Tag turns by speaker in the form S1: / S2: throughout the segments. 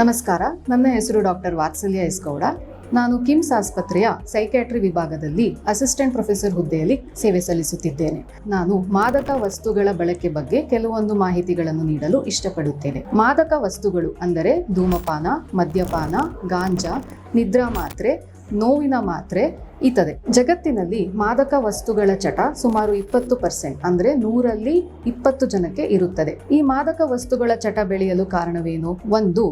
S1: ನಮಸ್ಕಾರ. ನನ್ನ ಹೆಸರು ಡಾಕ್ಟರ್ ವಾತ್ಸಲ್ಯ ಎಸ್ಗೌಡ. ನಾನು ಕಿಮ್ಸ್ ಆಸ್ಪತ್ರೆಯ ಸೈಕ್ಯಾಟ್ರಿ ವಿಭಾಗದಲ್ಲಿ ಅಸಿಸ್ಟೆಂಟ್ ಪ್ರೊಫೆಸರ್ ಹುದ್ದೆಯಲ್ಲಿ ಸೇವೆ ಸಲ್ಲಿಸುತ್ತಿದ್ದೇನೆ. ನಾನು ಮಾದಕ ವಸ್ತುಗಳ ಬಳಕೆ ಬಗ್ಗೆ ಕೆಲವೊಂದು ಮಾಹಿತಿಗಳನ್ನು ನೀಡಲು ಇಷ್ಟಪಡುತ್ತೇನೆ. ಮಾದಕ ವಸ್ತುಗಳು ಅಂದರೆ ಧೂಮಪಾನ, ಮದ್ಯಪಾನ, ಗಾಂಜಾ, ನಿದ್ರಾ ಮಾತ್ರೆ, ನೋವಿನ ಮಾತ್ರೆ ಇತದೆ ಜಗತ್ತಿನಲ್ಲಿ ಮಾದಕ ವಸ್ತುಗಳ ಚಟ ಸುಮಾರು ಇಪ್ಪತ್ತು ಪರ್ಸೆಂಟ್ ಅಂದ್ರೆ ನೂರಲ್ಲಿ ಇಪ್ಪತ್ತು ಜನಕ್ಕೆ ಇರುತ್ತದೆ. ಈ ಮಾದಕ ವಸ್ತುಗಳ ಚಟ ಬೆಳೆಯಲು ಕಾರಣವೇನು? ಒಂದು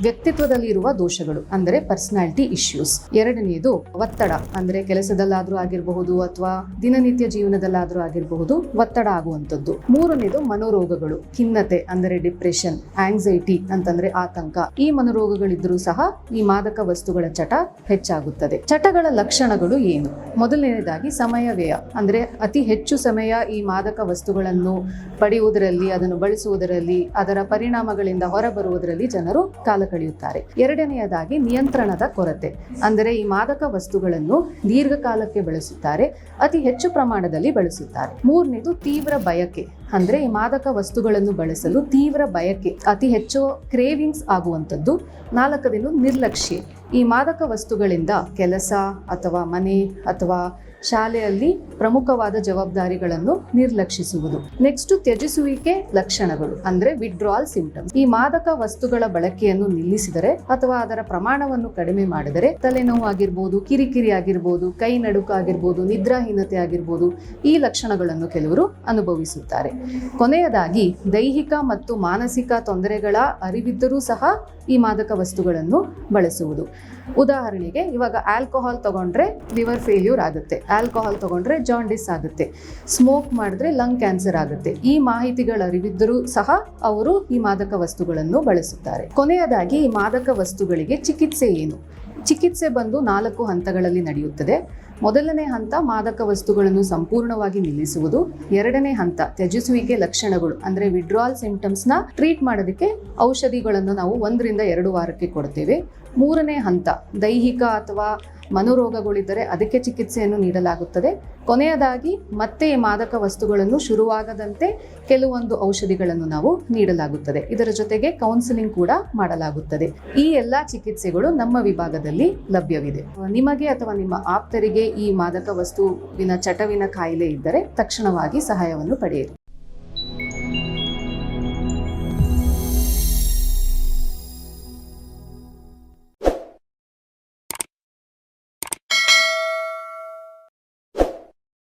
S1: ವ್ಯಕ್ತಿತ್ವದಲ್ಲಿರುವ ದೋಷಗಳು, ಅಂದರೆ ಪರ್ಸನಾಲಿಟಿ ಇಶ್ಯೂಸ್ ಎರಡನೆಯದು ಒತ್ತಡ, ಅಂದರೆ ಕೆಲಸದಲ್ಲಾದ್ರೂ ಆಗಿರಬಹುದು ಅಥವಾ ದಿನನಿತ್ಯ ಜೀವನದಲ್ಲಾದ್ರೂ ಆಗಿರಬಹುದು ಒತ್ತಡ ಆಗುವಂಥದ್ದು. ಮೂರನೇದು ಮನೋರೋಗಗಳು, ಖಿನ್ನತೆ, ಅಂದರೆ ಡಿಪ್ರೆಷನ್ ಆಂಗ್ಸೈಟಿ ಅಂತಂದ್ರೆ ಆತಂಕ. ಈ ಮನೋರೋಗಗಳಿದ್ರೂ ಸಹ ಈ ಮಾದಕ ವಸ್ತುಗಳ ಚಟ ಹೆಚ್ಚಾಗುತ್ತದೆ. ಚಟಗಳ ಲಕ್ಷಣಗಳು ಏನು? ಮೊದಲನೇದಾಗಿ ಸಮಯ ವ್ಯಯ ಅಂದ್ರೆ ಅತಿ ಹೆಚ್ಚು ಸಮಯ ಈ ಮಾದಕ ವಸ್ತುಗಳನ್ನು ಪಡೆಯುವುದರಲ್ಲಿ, ಅದನ್ನು ಬಳಸುವುದರಲ್ಲಿ, ಅದರ ಪರಿಣಾಮಗಳಿಂದ ಹೊರಬರುವುದರಲ್ಲಿ ಜನರು ಕಾಲ ಕಳೆಯುತ್ತಾರೆ ಎರಡನೆಯದಾಗಿ ನಿಯಂತ್ರಣದ ಕೊರತೆ. ಅಂದರೆ ಈ ಮಾದಕ ವಸ್ತುಗಳನ್ನು ದೀರ್ಘಕಾಲಕ್ಕೆ ಬಳಸುತ್ತಾರೆ, ಅತಿ ಹೆಚ್ಚು ಪ್ರಮಾಣದಲ್ಲಿ ಬಳಸುತ್ತಾರೆ. ಮೂರನೇದು ತೀವ್ರ ಬಯಕೆ. ಅಂದ್ರೆ ಈ ಮಾದಕ ವಸ್ತುಗಳನ್ನು ಬಳಸಲು ತೀವ್ರ ಬಯಕೆ, ಅತಿ ಹೆಚ್ಚು ಕ್ರೇವಿಂಗ್ಸ್ ಆಗುವಂಥದ್ದು. ನಾಲ್ಕದೇನು ನಿರ್ಲಕ್ಷ್ಯ. ಈ ಮಾದಕ ವಸ್ತುಗಳಿಂದ ಕೆಲಸ ಅಥವಾ ಮನೆ ಅಥವಾ ಶಾಲೆಯಲ್ಲಿ ಪ್ರಮುಖವಾದ ಜವಾಬ್ದಾರಿಗಳನ್ನು ನಿರ್ಲಕ್ಷಿಸುವುದು. ನೆಕ್ಸ್ಟ್ ತ್ಯಜಿಸುವಿಕೆ ಲಕ್ಷಣಗಳು, ಅಂದ್ರೆ ವಿಡ್ರಾಲ್ ಸಿಂಪ್ಟಮ್ಸ್ ಈ ಮಾದಕ ವಸ್ತುಗಳ ಬಳಕೆಯನ್ನು ನಿಲ್ಲಿಸಿದರೆ ಅಥವಾ ಅದರ ಪ್ರಮಾಣವನ್ನು ಕಡಿಮೆ ಮಾಡಿದರೆ ತಲೆನೋವು ಆಗಿರ್ಬೋದು, ಕಿರಿಕಿರಿ ಆಗಿರ್ಬೋದು, ಕೈ ನಡುಕ ಆಗಿರ್ಬೋದು, ನಿದ್ರಾಹೀನತೆ ಆಗಿರ್ಬೋದು, ಈ ಲಕ್ಷಣಗಳನ್ನು ಕೆಲವರು ಅನುಭವಿಸುತ್ತಾರೆ. ಕೊನೆಯದಾಗಿ, ದೈಹಿಕ ಮತ್ತು ಮಾನಸಿಕ ತೊಂದರೆಗಳ ಅರಿವಿದ್ದರೂ ಸಹ ಈ ಮಾದಕ ವಸ್ತುಗಳನ್ನು ಬಳಸುವುದು. ಉದಾಹರಣೆಗೆ, ಇವಾಗ ಆಲ್ಕೋಹಾಲ್ ತಗೊಂಡ್ರೆ ಲಿವರ್ ಫೇಲ್ಯೂರ್ ಆಗುತ್ತೆ. ಆಲ್ಕೋಹಾಲ್ ತಗೊಂಡ್ರೆ ಜಾಂಡಿಸ್ ಆಗುತ್ತೆ. ಸ್ಮೋಕ್ ಮಾಡಿದ್ರೆ ಲಂಗ್ ಕ್ಯಾನ್ಸರ್ ಆಗುತ್ತೆ. ಈ ಮಾಹಿತಿಗಳ ಅರಿವಿದ್ದರೂ ಸಹ ಅವರು ಈ ಮಾದಕ ವಸ್ತುಗಳನ್ನು ಬಳಸುತ್ತಾರೆ. ಕೊನೆಯದಾಗಿ ಈ ಮಾದಕ ವಸ್ತುಗಳಿಗೆ ಚಿಕಿತ್ಸೆ ಏನು? ಚಿಕಿತ್ಸೆ ಬಂದು ನಾಲ್ಕು ಹಂತಗಳಲ್ಲಿ ನಡೆಯುತ್ತದೆ. ಮೊದಲನೇ ಹಂತ ಮಾದಕ ವಸ್ತುಗಳನ್ನು ಸಂಪೂರ್ಣವಾಗಿ ನಿಲ್ಲಿಸುವುದು. ಎರಡನೇ ಹಂತ ತ್ಯಜಿಸುವಿಕೆ ಲಕ್ಷಣಗಳು, ಅಂದರೆ ವಿಡ್ರಾಲ್ ಸಿಂಪ್ಟಮ್ಸ್ನ ಟ್ರೀಟ್ ಮಾಡೋದಕ್ಕೆ ಔಷಧಿಗಳನ್ನು ನಾವು ಒಂದರಿಂದ ಎರಡು ವಾರಕ್ಕೆ ಕೊಡ್ತೇವೆ. ಮೂರನೇ ಹಂತ ದೈಹಿಕ ಅಥವಾ ಮನೋರೋಗಗಳಿದ್ದರೆ ಅದಕ್ಕೆ ಚಿಕಿತ್ಸೆಯನ್ನು ನೀಡಲಾಗುತ್ತದೆ. ಕೊನೆಯದಾಗಿ ಮತ್ತೆ ಮಾದಕ ವಸ್ತುಗಳನ್ನು ಶುರುವಾಗದಂತೆ ಕೆಲವೊಂದು ಔಷಧಿಗಳನ್ನು ನಾವು ನೀಡಲಾಗುತ್ತದೆ. ಇದರ ಜೊತೆಗೆ ಕೌನ್ಸಿಲಿಂಗ್ ಕೂಡ ಮಾಡಲಾಗುತ್ತದೆ. ಈ ಎಲ್ಲ ಚಿಕಿತ್ಸೆಗಳು ನಮ್ಮ ವಿಭಾಗದಲ್ಲಿ ಲಭ್ಯವಿದೆ. ನಿಮಗೆ ಅಥವಾ ನಿಮ್ಮ ಆಪ್ತರಿಗೆ ಈ ಮಾದಕ ವಸ್ತುವಿನ ಚಟವಿನ ಕಾಯಿಲೆ ಇದ್ದರೆ ತಕ್ಷಣವಾಗಿ ಸಹಾಯವನ್ನು ಪಡೆಯಿರಿ.